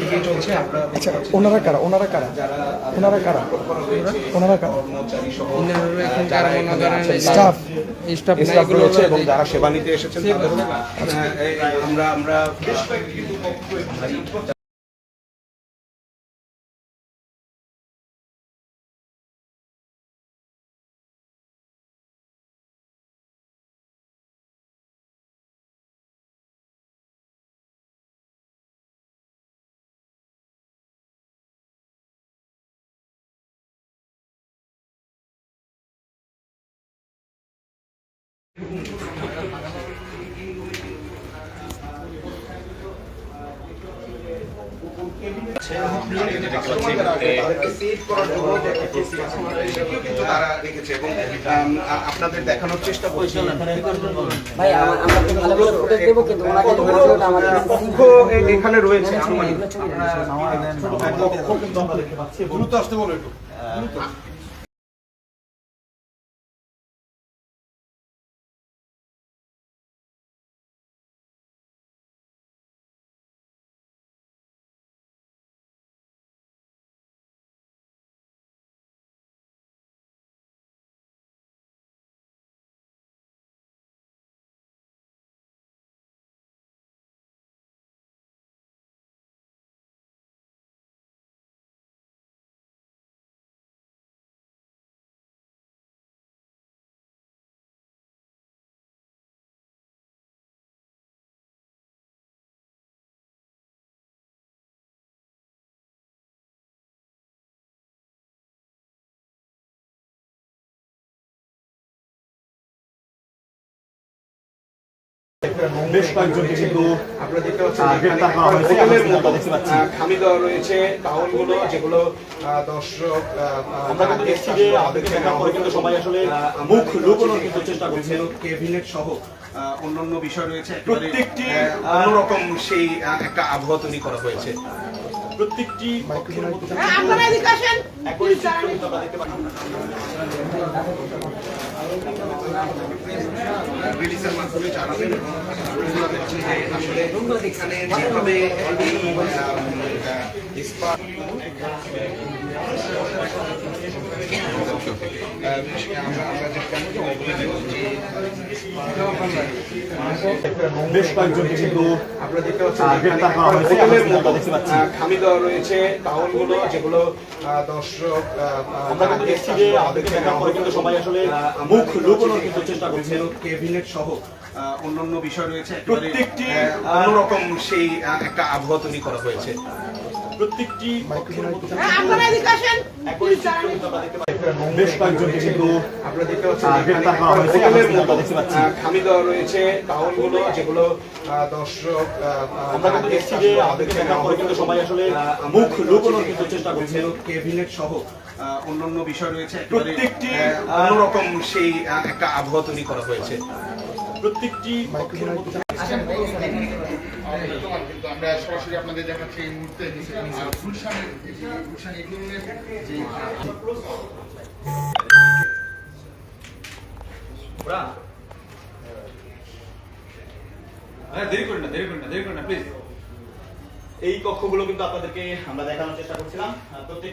এদিকেই চলছে আচ্ছা ওনারা কারা? ওনারা কারা? ওনারা কারা? ওনারা কারা? স্টাফ স্টাফ স্টাফ রয়েছে এবং যারা সেবা নিতে এসেছেন আমরা আমরা আপনাদের দেখানোর চেষ্টা করছি। ভাই আমার তো ভালো করে ফুটেজ দেবো কিন্তু ওনাকে হলো আমাদের এখানে রয়েছে দ্রুত আসতে বলো একটু। বেশ কয়েকজনকে কিন্তু আপনারা দেখতে পাচ্ছেন আহ, গ্রেপ্তার করা হয়েছে। আমরা দেখতে পাচ্ছি। খামি দেওয়া রয়েছে টাউনগুলো যেগুলো দর্শক আহ, আহ, আমরা কিন্তু দেখছি যে আমাদেরকে কিন্তু সবাই আসলে মুখ লুকোনোর কিন্তু চেষ্টা করছে। কেবিনেট সহ আহ, অন্যান্য বিষয় রয়েছে প্রত্যেকটি, অন্যরকম সেই একটা আবহাওয়া তৈরি করা হয়েছে। প্রত্যেকটি পক্ষের মধ্যে কিন্তু আপনারা এদিকে আসেন। একই চিত্র। দেখতে পাচ্ছি। রিলিজের মাধ্যমে জানাবেন এবং যে আসলে এখানে যেভাবে আমরা আহ, ইস্পাত বেশ কয়েকজনকে কিন্তু গ্রেপ্তার করা হয়েছে। হোটেলের দেখতে পাচ্ছি। খামি দেওয়া রয়েছে যেগুলো দর্শক আহ, আহ, আমরা কিন্তু দেখছি যে আমাদেরকে দেখার পরে কিন্তু সবাই আসলে মুখ লুকোনোর কিন্তু চেষ্টা করছে সহ অন্যান্য বিষয় রয়েছে প্রত্যেকটি, অন্যরকম সেই একটা আবহাওয়া তৈরি করা হয়েছে প্রত্যেকটি পাচ্ছি বেশ কয়েকজনকে কিন্তু খামি দেওয়া রয়েছে টাউনগুলো যেগুলো দর্শক আমরা কিন্তু দেখছি যে আমাদেরকে দেখার পরে কিন্তু সবাই আসলে মুখ লুকোনোর কিন্তু চেষ্টা করছে। কেবিনেট সহ আহ, অন্যান্য বিষয় রয়েছে। প্রত্যেকটি, অন্যরকম সেই একটা আবহাওয়া তৈরি করা হয়েছে। প্রত্যেকটি আমরা সরাসরি আপনাদের দেখাচ্ছি এই মুহূর্তে গুলশানের এই যে গুলশান এটিএমের যে দেরি করেন না, দেরি করেন না, দেরি করেন না প্লিজ এই কক্ষগুলো কিন্তু আপনাদেরকে আমরা দেখানোর চেষ্টা করছিলাম। প্রত্যেক